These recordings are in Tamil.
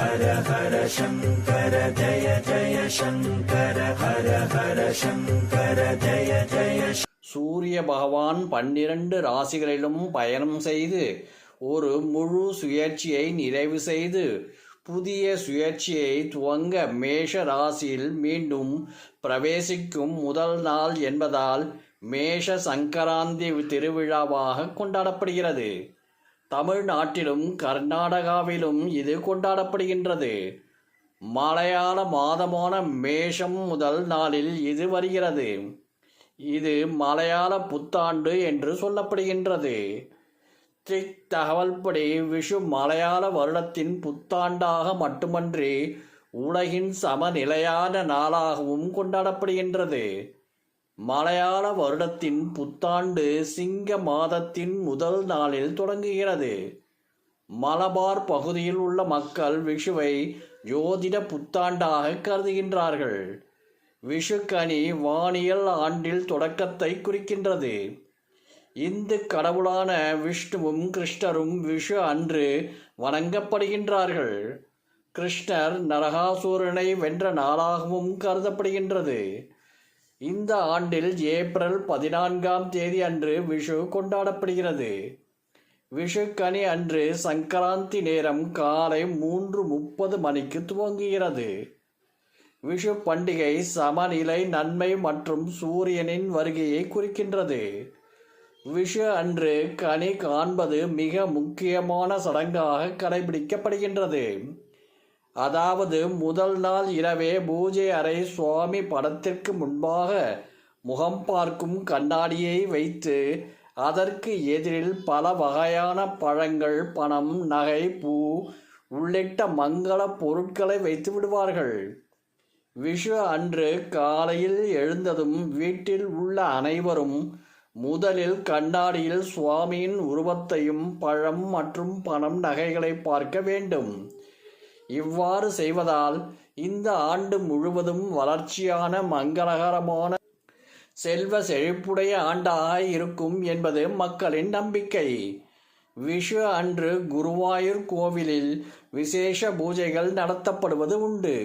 ஹர ஹர சங்கர ஜய ஜய சங்கர ஹர ஹர சங்கர ஜய ஜய சூரிய பகவான் பன்னிரண்டு ராசிகளிலும் பயணம் செய்து ஒரு முழு சுயேட்சியை நிறைவு செய்து புதிய சுயேட்சியை துவங்க மேஷ ராசியில் மீண்டும் பிரவேசிக்கும் முதல் நாள் என்பதால் மேஷ சங்கராந்தி திருவிழாவாக கொண்டாடப்படுகிறது. தமிழ்நாட்டிலும் கர்நாடகாவிலும் இது கொண்டாடப்படுகின்றது. மலையாள மாதமான மேஷம் முதல் நாளில் இது வருகிறது. இது மலையாள புத்தாண்டு என்று சொல்லப்படுகின்றது. திக் தகவல்படி விஷு மலையாள வருடத்தின் புத்தாண்டாக மட்டுமன்றி உலகின் சமநிலையான நாளாகவும் கொண்டாடப்படுகின்றது. மலையாள வருடத்தின் புத்தாண்டு சிங்க மாதத்தின் முதல் நாளில் தொடங்குகிறது. மலபார் பகுதியில் உள்ள மக்கள் விஷுவை ஜோதிட புத்தாண்டாக கருதுகின்றார்கள். விஷுக்கனி வானியல் ஆண்டில் தொடக்கத்தை குறிக்கின்றது. இந்து கடவுளான விஷ்ணுவும் கிருஷ்ணரும் விஷு அன்று வணங்கப்படுகின்றார்கள். கிருஷ்ணர் நரகாசூரனை வென்ற நாளாகவும் கருதப்படுகின்றது. இந்த ஆண்டில் ஏப்ரல் பதினான்காம் தேதி அன்று விஷு கொண்டாடப்படுகிறது. விஷுக்கனி அன்று சங்கராந்தி நேரம் காலை மூன்று முப்பது மணிக்கு துவங்குகிறது. விஷு பண்டிகை சமநிலை நன்மை மற்றும் சூரியனின் வருகையை குறிக்கின்றது. விஷு அன்று கனி காண்பது மிக முக்கியமான சடங்காக கடைபிடிக்கப்படுகின்றது. அதாவது முதல் நாள் இரவே பூஜை அறை சுவாமி படத்திற்கு முன்பாக முகம் பார்க்கும் கண்ணாடியை வைத்து அதற்கு எதிரில் பல வகையான பழங்கள் பணம் நகை பூ உள்ளிட்ட மங்கள பொருட்களை வைத்து விடுவார்கள். விஷு அன்று காலையில் எழுந்ததும் வீட்டில் உள்ள அனைவரும் முதலில் கண்ணாடியில் சுவாமியின் உருவத்தையும் பழம் மற்றும் பணம் நகைகளை பார்க்க வேண்டும். இவ்வாறு செய்வதால் இந்த ஆண்டு முழுவதும் வளர்ச்சியான மங்களகரமான செல்வ செழிப்புடைய ஆண்டாக இருக்கும் என்பது மக்களின் நம்பிக்கை. விஷு அன்று குருவாயூர் கோவிலில் விசேஷ பூஜைகள் நடத்தப்படுவது உண்டு.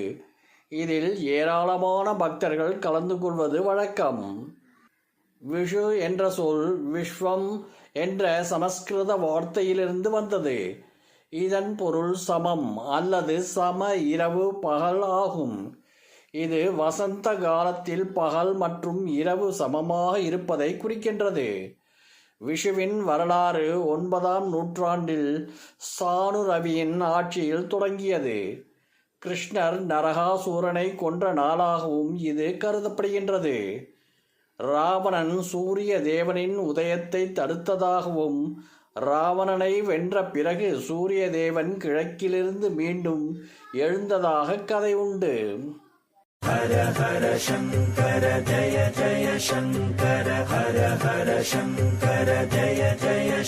இதில் ஏராளமான பக்தர்கள் கலந்து கொள்வது வழக்கம். விஷு என்ற சொல் விஸ்வம் என்ற சமஸ்கிருத வார்த்தையிலிருந்து வந்தது. இதன் பொருள் சமம் அல்லது சம இரவு பகல் ஆகும். இது வசந்த காலத்தில் பகல் மற்றும் இரவு சமமாக இருப்பதை குறிக்கின்றது. விஷுவின் வரலாறு ஒன்பதாம் நூற்றாண்டில் சானு ரவியின் ஆட்சியில் தொடங்கியது. கிருஷ்ணர் நரகாசூரனை கொன்ற நாளாகவும் இது கருதப்படுகின்றது. ராவணன் சூரிய தேவனின் உதயத்தை தடுத்ததாகவும் ராவணனை வென்ற பிறகு சூரிய தேவன் கிழக்கிலிருந்து மீண்டும் எழுந்ததாக கதை உண்டு. ஹர ஹர சங்கர ஜய ஜய சங்கர ஹர ஹர சங்கர ஜய ஜய